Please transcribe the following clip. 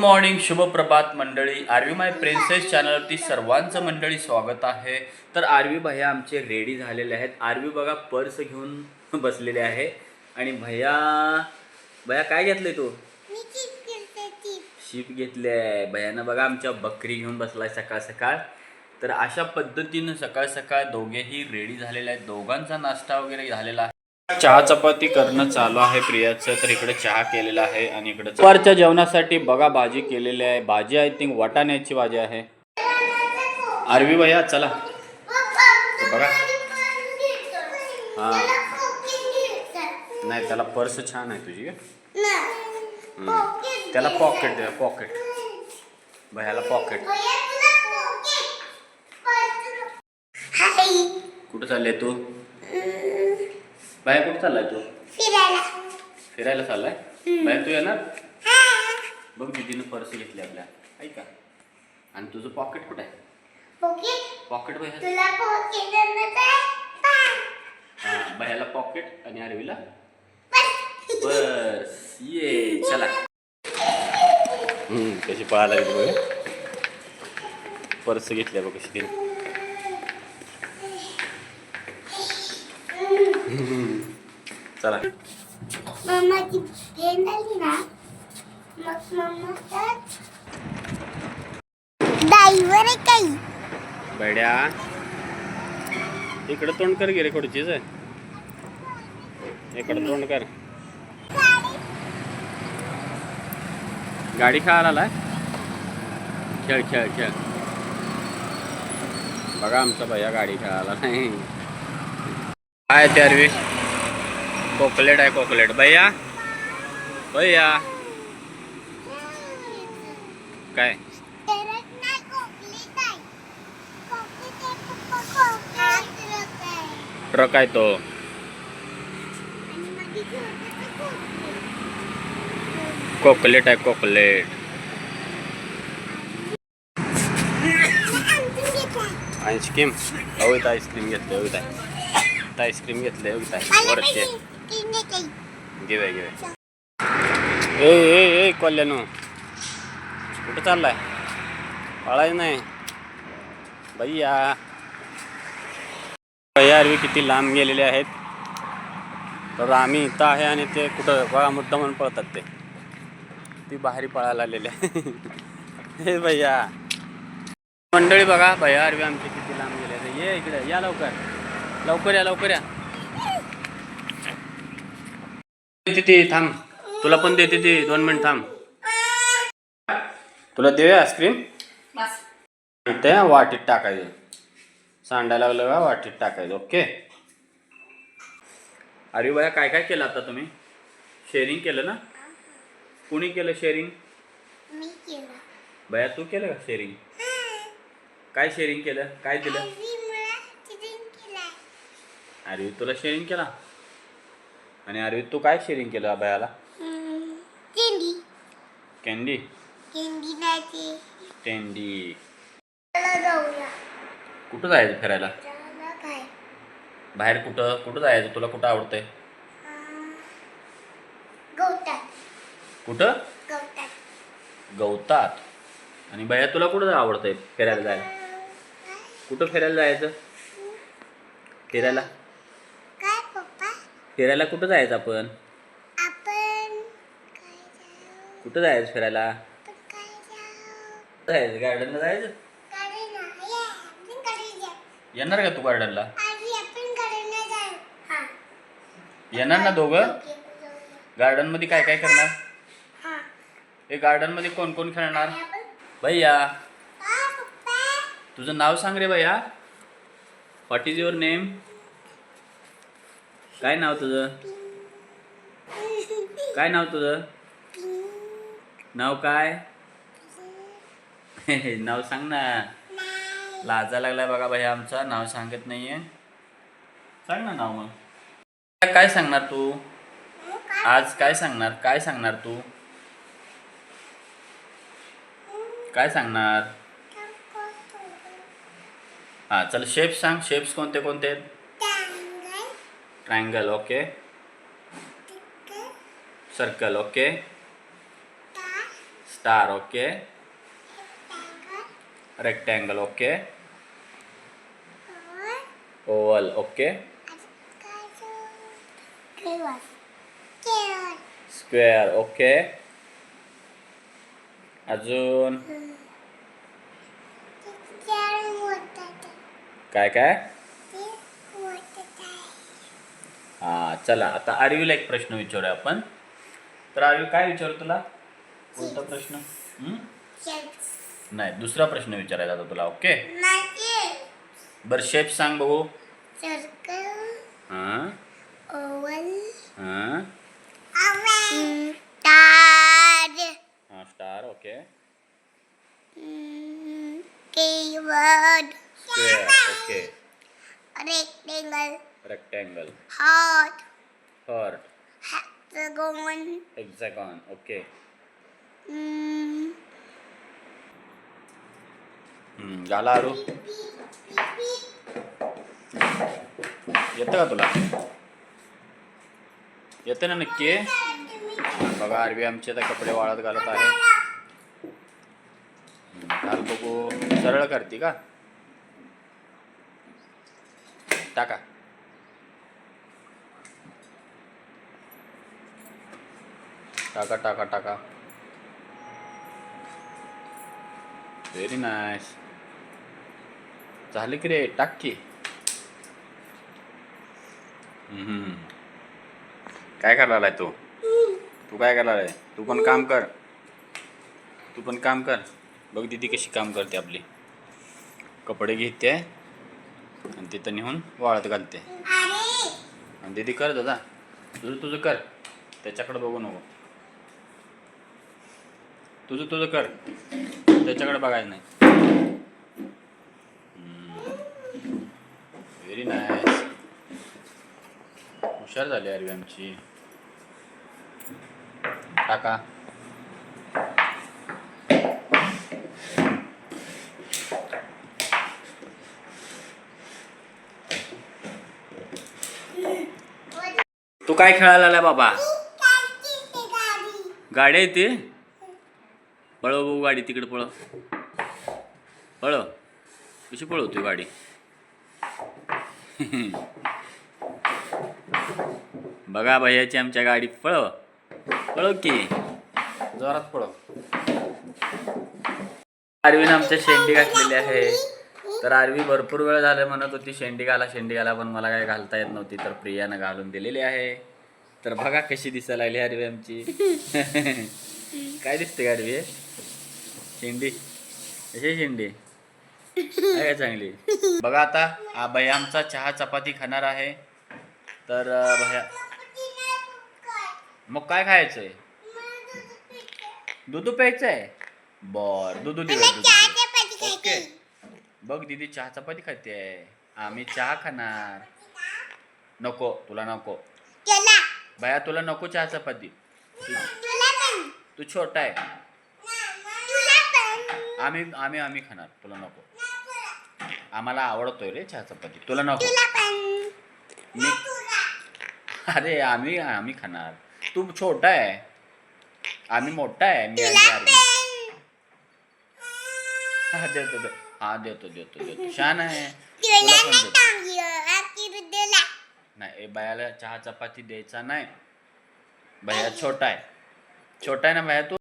Morning शुभ प्रभात मंडळी. RV माय princess चॅनलवरती सर्वांचं मंडळी स्वागत आहे. तर आरवी भैया आमचे रेडी झालेले आहेत. आरवी बघा पर्स घेऊन बसलेले आहे. आणि भैया भैया काय घेतलंय तू? शीप घेतले आहे भैयानं बघा आमच्या बकरी घेऊन बसलाय सकाळ सकाळ. तर अशा पद्धतीनं सकाळ सकाळ दोघेही रेडी झालेले आहेत. दोघांचा नाश्ता वगैरे झालेला आहे चहा चपाती करणं चालू आहे प्रियाचं तर इकडे चहा केलेला आहे आणि इकडे दुपारच्या जेवणासाठी बघा भाजी केलेली आहे. भाजी आय थिंक वाटाण्याची भाजी आहे. आरवी भैया चला. बघा. हा. नाही त्याला पर्स छान आहे तुझी. त्याला पॉकेट द्या पॉकेट भैयाला पॉकेट कुठं चाललाय तू? बाहेर कुठं चाललाय तू? फिरायला. फिरायला चाललाय? बाहेर तू येणार? बघ दीदीनं पर्स घेतली आपल्या. ऐका आणि तुझं पॉकेट कुठं आहे? पॉकेट तुला पॉकेट हा आणि अरवीला पर्स ये चला. कशी पळायला लागली बघ. पर्स घेतल्या बघ कशी तिने. चला. मम्माची फ्रेंड आली ना? मग मम्मा तर डायव्हर आहे काही. बड्या. इकडं तोंड कर गे रे खुर्चीच. इकडं तोंड कर. गाडी खेळायला आलाय? खेळ खेळ खेळ. बघा आमचा भैया गाडी खेळायला. नाही काय ते अरवी कोकलेट आहे कोकलेट. भैया? भैया? काय? ट्रक आहे तो. कोकलेट आहे कोकलेट. आईस्क्रीम. अहो आईस्क्रीम घेतलं अहो आहे आईस्क्रीम घेतलं अहो आहे वरचे. घेऊया घेऊया. ए ए ए कल्याणू कुठं चाललाय? पळाय नाही. भैया. भैया अरवी किती लांब गेलेले आहेत. तर आम्ही इथं आहे आणि ते कुठं बघा मुद्दा म्हणून पळतात ते. ती बाहेरी पळायला आलेले हे भैया. मंडळी बघा भैया अरवी आमचे किती लांब गेले ये इकडे या लवकर. लवकर या लवकर या. तिथे थांब. तुला पण देते ती दोन मिनिट थांब. तुला देऊया आईस्क्रीम? ते वाटीत टाकायचं. सांडायला लागलं का वाटीत टाकायचं ओके? अरे बया काय काय केलं आता तुम्ही? शेअरिंग केलं ना? कुणी केलं शेअरिंग? मी केलं. बया तू केलं का शेअरिंग? काय शेअरिंग केलं? काय दिलं. अरे तुला शेअरिंग केला? आणि अरे तू काय शेअरिंग केलं हम्म, केंडी कॅन्डी केंडी नाही. कॅन्डी कुठं जायचं फिरायला? बाहेर. कुठं? कुठं जायचं? तुला कुठं आवडतंय? कुठं? गवतात. आणि बया तुला कुठं आवडतंय फिरायला जायला? कुठं फिरायला जायचं? फिरायला? फिरायला कुठं जायचं आपण? आपण काय जाऊ कुठं जायचं फिरायला? आपण काय जाऊ जायचं? गार्डनला जायचं ये आपण येणार का तू गार्डनला आधी आपण कडे ना जाऊ. हा. येणार ना दोघं? ओके, जाऊया. गार्डनमध्ये काय काय करणार? हा. हे गार्डनमध्ये कोण कोण खेळणार? आणि आपण भैया. पप्पा. तुझं नाव सांग रे भैया. व्हॉट इज युअर नेम काय नाव तुझं? काय नाव तुझं? नाव काय? नाव सांग ना. लाजा लागलाय बघा भाई आमचा. नाव सांगत नाहीये. सांग ना नाव मग. काय सांगणार तू? आज काय सांगणार? काय सांगणार तू? काय सांगणार? हा चल शेप्स सांग. शेप्स कोणते कोणते? आहेत triangle okay circle okay star okay rectangle okay oval okay square okay अजून काय काय? हा चला आता आरवीला एक प्रश्न विचारूया आपण. तर आरवी काय विचारू तुला? कोणता प्रश्न? हं? नाही दुसरा प्रश्न विचारायचा होता तुला ओके? बरं शेप सांग बघू. सर्कल हां? ओवल हां? तार हां star okay. Keyword square okay rectangle rectangle heart hurt hexagon. Hexagon okay mm, हं, झाला आरू? येतं का तुला? येतं ना नक्की? बघा आरबी आमचे आता कपडे वाळत घालत आहे. हं, घाल बघू. सरळ करते का? टाका. टाका टाका टाका. व्हेरी नाईस झालं की रे टाक की. हम्म. काय करायला आहे तू? तू काय करायला आहे तू पण काम कर. तू पण काम कर. बघ दिदी कशी काम करते आपली. कपडे घेते आणि तिथं नेऊन वाळत घालते. आणि दीदी कर दादा. तुझं तुझं कर. त्याच्याकडे बघू नको. तुझं तुझं कर. त्याच्याकडे बघायचं नाही. व्हेरी नाईस हुशार झाली अरवी आमची. टाका तू काय खेळायला आलाय बाबा? गाडी आहे ती? पळव बघू गाडी तिकडे पळव. पळव. कशी पळवतोय गाडी? बघा भैयाची आमच्या गाडी. पळव. पळव की. जोरात पळव. आरवीनं आमच्या शेंडी घातलेली आहे. तर आरवी भरपूर वेळ झालं म्हणत होती शेंडी घाला शेंडी घाला पण मला काय घालता येत नव्हती तर प्रियानं घालून दिलेली आहे. तर बघा कशी दिसायला लागली आरवी आमची. काय दिसते आरवी? शेंडी. कशी शेंडी? आहे चांगली? बघा आता हा भैया आमचा चहा चपाती खाणार आहे. तर भैया मग काय खायचंय? दूध प्यायचंय? बर दूध दिलं दूध ओके. बघ दीदी चहा चपाती खाते. आम्ही चहा खाणार. नको तुला नको. भैया तुला नको चहा चपाती. तू छोटा आहे. आम्ही आम्ही आम्ही खाणार. तुला नको. आम्हाला आवडतोय रे चहा चपाती तुला नको. मी अरे आम्ही आम्ही खाणार. तू छोटा आहे. आम्ही मोठा आहे मी आणि. हा देतो दे हा देतो देतो देतो. छान आहे. तुला पण देतो. नाही ए बायाला चहा चपाती द्यायचा नाही. भैया छोटा आहे. छोटा आहे ना भैया तू?